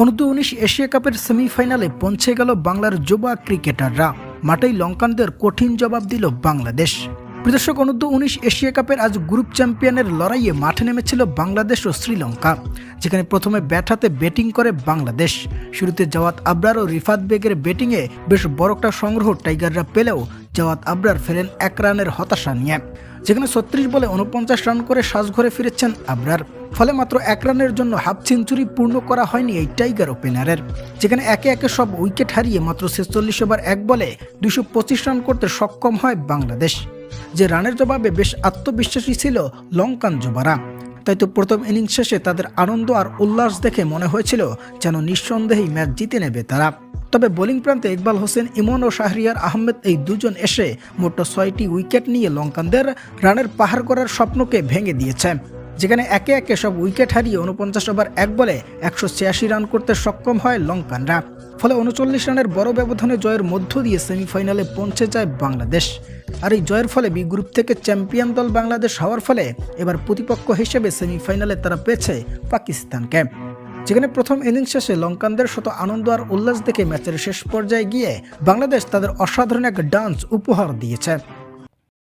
অনূর্ধ্ব উনিশ এশিয়া কাপের সেমিফাইনালে পৌঁছে গেল বাংলার যুবা ক্রিকেটাররা। মাঠেই লঙ্কানদের কঠিন জবাব দিল বাংলাদেশ। প্রদর্শক অনূর্ধ্ব উনিশ এশিয়া কাপের আজ গ্রুপ চ্যাম্পিয়নের লড়াইয়ে মাঠে নেমেছিল বাংলাদেশ ও শ্রীলঙ্কা, যেখানে প্রথমে ব্যাট হাতে ব্যাটিং করে বাংলাদেশ। শুরুতে জাওয়াত আবরার ও রিফাত বেগের ব্যাটিংয়ে বেশ বড় একটা সংগ্রহ টাইগাররা পেলেও জাওয়াত আবরার ফেলেন এক রানের হতাশা নিয়ে। যেখানে ছত্রিশ বলে উনপঞ্চাশ রান করে সাজঘরে ফিরেছেন আবরার। ফলে মাত্র এক রানের জন্য হাফ সেঞ্চুরি পূর্ণ করা হয়নি এই টাইগার ওপেনারের। যেখানে একে একে সব উইকেট হারিয়ে মাত্র ছেচল্লিশ ওভার এক বলে দুশো রান করতে সক্ষম হয় বাংলাদেশ। যে রানের জবাবে বেশ আত্মবিশ্বাসী ছিল লঙ্কান যুবারা তাই তো প্রথম ইনিংস শেষে তাদের আনন্দ আর উল্লাস দেখে মনে হয়েছিল যেন নিঃসন্দেহেই ম্যাচ জিতে নেবে তারা। তবে বোলিং প্রান্তে ইকবাল হোসেন, ইমন ও শাহরিয়ার আহমেদ এই দুজন এসে মোট ছয়টি উইকেট নিয়ে লঙ্কানদের রানের পাহাড় করার স্বপ্নকে ভেঙে দিয়েছে। যেখানে একে একে সব উইকেট হারিয়ে উনপঞ্চাশ ওভার এক বলে একশো ছিয়াশি রান করতে সক্ষম হয় লঙ্কানরা। ফলে উনচল্লিশ রানের বড় ব্যবধানে জয়ের মধ্য দিয়ে সেমিফাইনালে পৌঁছে যায় বাংলাদেশ। আর এই জয়ের ফলে বি গ্রুপ থেকে চ্যাম্পিয়ন দল বাংলাদেশ হওয়ার ফলে এবার প্রতিপক্ষ হিসেবে সেমিফাইনালে তারা পেয়েছে পাকিস্তানকে। যেখানে প্রথম ইনিংস শেষে লঙ্কানদের শত আনন্দ আর উল্লাস দেখে ম্যাচের শেষ পর্যায়ে গিয়ে বাংলাদেশ তাদের অসাধারণ এক ডান্স উপহার দিয়েছে।